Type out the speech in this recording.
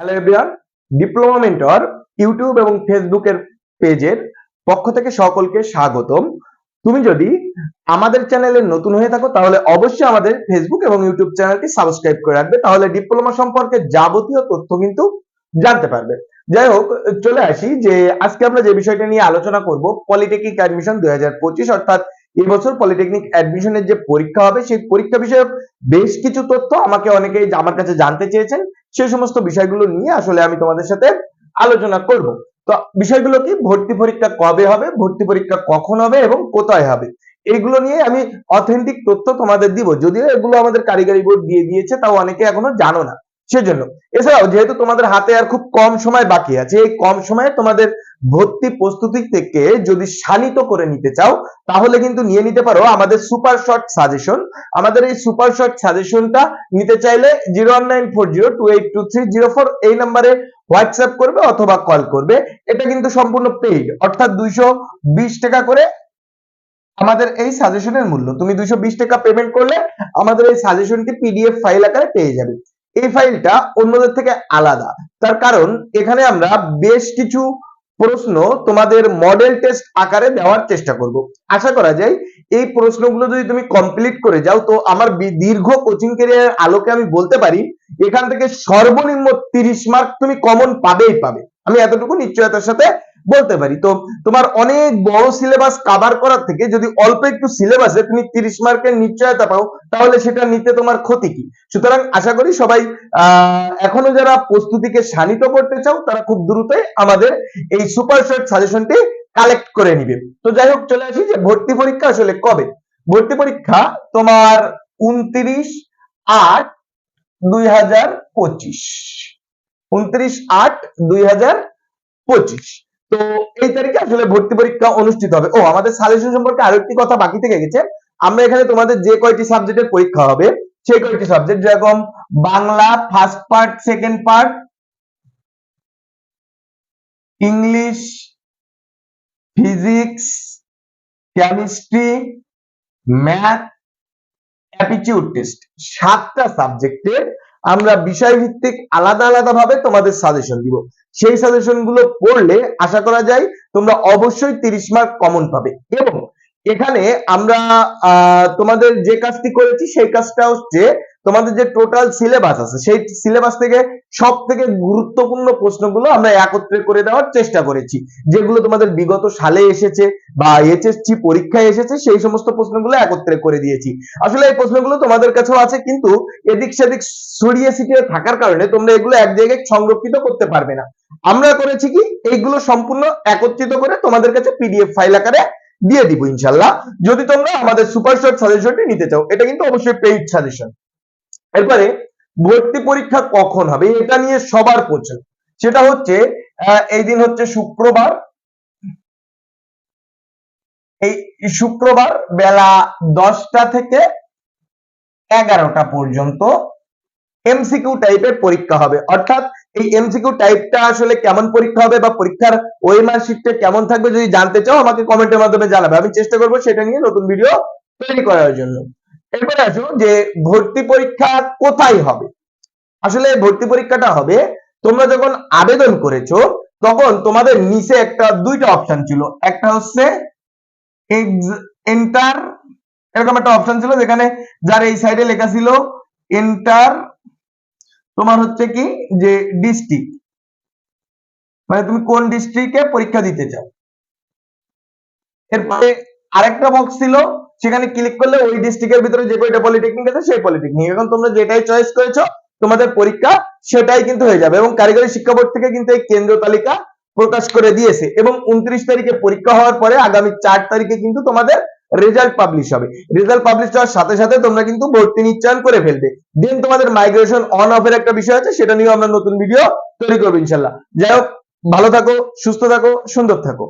Hello everyone diploma mentor YouTube এবং ফেসবুকের পেজের পক্ষ থেকে সকলকে স্বাগতম। তুমি যদি আমাদের চ্যানেলে নতুন হয়ে থাকো, তাহলে অবশ্যই আমাদের ফেসবুক এবং ইউটিউব চ্যানেলটি সাবস্ক্রাইব করে রাখবে, তাহলে ডিপ্লোমা সম্পর্কে যাবতীয় তথ্য কিন্তু জানতে পারবে। যাই হোক, চলে আসি যে আজকে আমরা যে বিষয়টা নিয়ে আলোচনা করব পলিটেকনিক অ্যাডমিশন দুই হাজার পঁচিশ, অর্থাৎ এবছর পলিটেকনিক অ্যাডমিশনের যে পরীক্ষা হবে, সেই পরীক্ষা বিষয়ক বেশ কিছু তথ্য আমাকে অনেকেই আমার কাছে জানতে চেয়েছেন, সেই সমস্ত বিষয়গুলো নিয়ে আসলে আমি তোমাদের সাথে আলোচনা করব। তো বিষয়গুলো কি? ভর্তি পরীক্ষা কবে হবে? ভর্তি পরীক্ষা কখন হবে এবং কোথায় হবে? এইগুলো নিয়ে আমি অথেন্টিক তথ্য তোমাদের দিব। যদিও এগুলো আমাদের কারিগরি বোর্ড দিয়ে দিয়েছে, তাও অনেকে এখনও জানো না। সেজন্য। এছাড়াও যেহেতু তোমাদের হাতে আর খুব কম সময় বাকি আছে, এই কম সময়ে তোমাদের ভর্তি প্রস্তুতি থেকে যদি শানিত করে নিতে চাও, তাহলে কিন্তু নিয়ে নিতে পারো আমাদের সুপার শর্ট সাজেশন। আমাদের এই সুপার শর্ট সাজেশনটা নিতে চাইলে zero one nine four zero two eight two three zero four এই নাম্বারে হোয়াটসঅ্যাপ করবে অথবা কল করবে। এটা কিন্তু সম্পূর্ণ পেইড, অর্থাৎ দুইশো বিশ টাকা করে আমাদের এই সাজেশনের মূল্য। তুমি দুইশো বিশ টাকা পেমেন্ট করলে আমাদের এই সাজেশনটি পিডিএফ ফাইল আকারে পেয়ে যাবে। এই ফাইলটা অন্যদের থেকে আলাদা। তার কারণ, এখানে আমরা বেশ কিছু প্রশ্ন তোমাদের মডেল টেস্ট আকারে দেওয়ার চেষ্টা করব। আশা করা যায়, এই প্রশ্নগুলো যদি তুমি কমপ্লিট করে যাও, তো আমার দীর্ঘ কোচিং ক্যারিয়ারের আলোকে আমি বলতে পারি, এখান থেকে সর্বনিম্ন তিরিশ মার্ক তুমি কমন পাবেই পাবে। আমি এতটুকু, নিশ্চয়তার সাথে বলতে পারি। তো তোমার অনেক বড় সিলেবাস কভার করার থেকে যদি অল্প একটু সিলেবাসে তুমি তিরিশ মার্কের নিশ্চয়তা পাও, তাহলে সেটা নিতে তোমার ক্ষতি কি? সুতরাং আশা করি সবাই এখনও যারা প্রস্তুতিকে শানিত করতে চাও, তারা খুব দ্রুতই আমাদের এই সুপার শর্ট সাজেশনটি কালেক্ট করে নিবে। তো যাই হোক, চলে আসি যে ভর্তি পরীক্ষা আসলে কবে? ভর্তি পরীক্ষা তোমার উনত্রিশ আট দুই হাজার পঁচিশ। উনত্রিশ আট দুই হাজার পঁচিশ। তো এই তারিখে আসলে ভর্তি পরীক্ষা অনুষ্ঠিত হবে। ও, আমাদের সাজেশন সম্পর্কে আরও একটি কথা বাকি থেকে গেছে। আমরা এখানে তোমাদের যে কয়টি সাবজেক্টের পরীক্ষা হবে, সেই কয়টি সাবজেক্ট যেরকম Bangla first part second part English physics chemistry math aptitude test সাতটা সাবজেক্টের আমরা বিষয় ভিত্তিক আলাদা আলাদা ভাবে তোমাদের সাজেশন দিব। সেই সাজেশনগুলো পড়লে আশা করা যায় তোমরা অবশ্যই তিরিশ মার্ক কমন পাবে এবং এখানে আমরা তোমাদের যে কাজটি করেছি সেই কাজটা হচ্ছে তোমাদের যে টোটাল সিলেবাস আছে, সেই সিলেবাস থেকে সব থেকে গুরুত্বপূর্ণ প্রশ্নগুলো আমরা একত্রে করে দেওয়ার চেষ্টা করেছি। যেগুলো তোমাদের বিগত সালে এসেছে বা এইচএসসি পরীক্ষায় এসেছে, সেই সমস্ত প্রশ্নগুলো একত্রে করে দিয়েছি। আসলে এই প্রশ্নগুলো তোমাদের কাছেও আছে, কিন্তু এদিক সেদিক ছড়িয়ে ছিটিয়ে থাকার কারণে তোমরা এগুলো এক জায়গায় সংরক্ষিত করতে পারবে না। আমরা করেছি কি? এইগুলো সম্পূর্ণ একত্রিত করে তোমাদের কাছে পিডিএফ ফাইল আকারে দিয়ে দিব, ইনশাল্লাহ। যদি তোমরা আমাদের সুপার শর্ট সাজেশনটি নিতে চাও, এটা কিন্তু অবশ্যই পেইড সাজেশন এরপরে ভর্তি পরীক্ষা কখন হবে? এটা নিয়ে সবার প্রশ্ন। সেটা হচ্ছে এই দিন হচ্ছে শুক্রবার। এই শুক্রবার বেলা দশটা থেকে এগারোটা পর্যন্ত এমসিকিউ টাইপের পরীক্ষা হবে। অর্থাৎ এই এমসিকিউ টাইপটা আসলে কেমন পরীক্ষা হবে বা পরীক্ষার ওএমআর শিটটা কেমন থাকবে যদি জানতে চাও, আমাকে কমেন্টের মাধ্যমে জানাবে। আমি চেষ্টা করব সেটা নিয়ে নতুন ভিডিও তৈরি করার জন্য। এরপরে আসো যে ভর্তি পরীক্ষা কোথায় হবে? আসলে ভর্তি পরীক্ষাটা হবে, তোমরা যখন আবেদন করেছ, তখন তোমাদের নিচে একটা দুইটা অপশন ছিল। একটা হচ্ছে এন্টার এরকম একটা অপশন ছিল যেখানে যার এই সাইডে লেখা ছিল এন্টার তোমার হচ্ছে কি? যে ডিস্ট্রিক্ট মানে তুমি কোন ডিস্ট্রিক্টে পরীক্ষা দিতে চাও? এরপরে আরেকটা বক্স ছিল সেখানে ক্লিক করলে ওই ডিস্ট্রিক্টের ভিতরে যে কয়টা পলিটেকনিক আছে সেই পলিটেকনিক এখন তোমরা যেটাই চয়েস করেছ, তোমাদের পরীক্ষা সেটাই কিন্তু হয়ে যাবে এবং কারিগরি শিক্ষা বোর্ড থেকে কিন্তু এই কেন্দ্র তালিকা প্রকাশ করে দিয়েছে এবং উনত্রিশ তারিখে পরীক্ষা হওয়ার পরে আগামী চার তারিখে কিন্তু তোমাদের রেজাল্ট পাবলিশ হবে। রেজাল্ট পাবলিশ হওয়ার সাথে সাথে তোমরা কিন্তু ভর্তি নিশ্চয়ন করে ফেলবে। দেন তোমাদের মাইগ্রেশন অন অফের একটা বিষয় আছে, সেটা নিয়েও আমরা নতুন ভিডিও তৈরি করব ইনশাল্লাহ। যাই হোক, ভালো থাকো, সুস্থ থাকো, সুন্দর থাকো।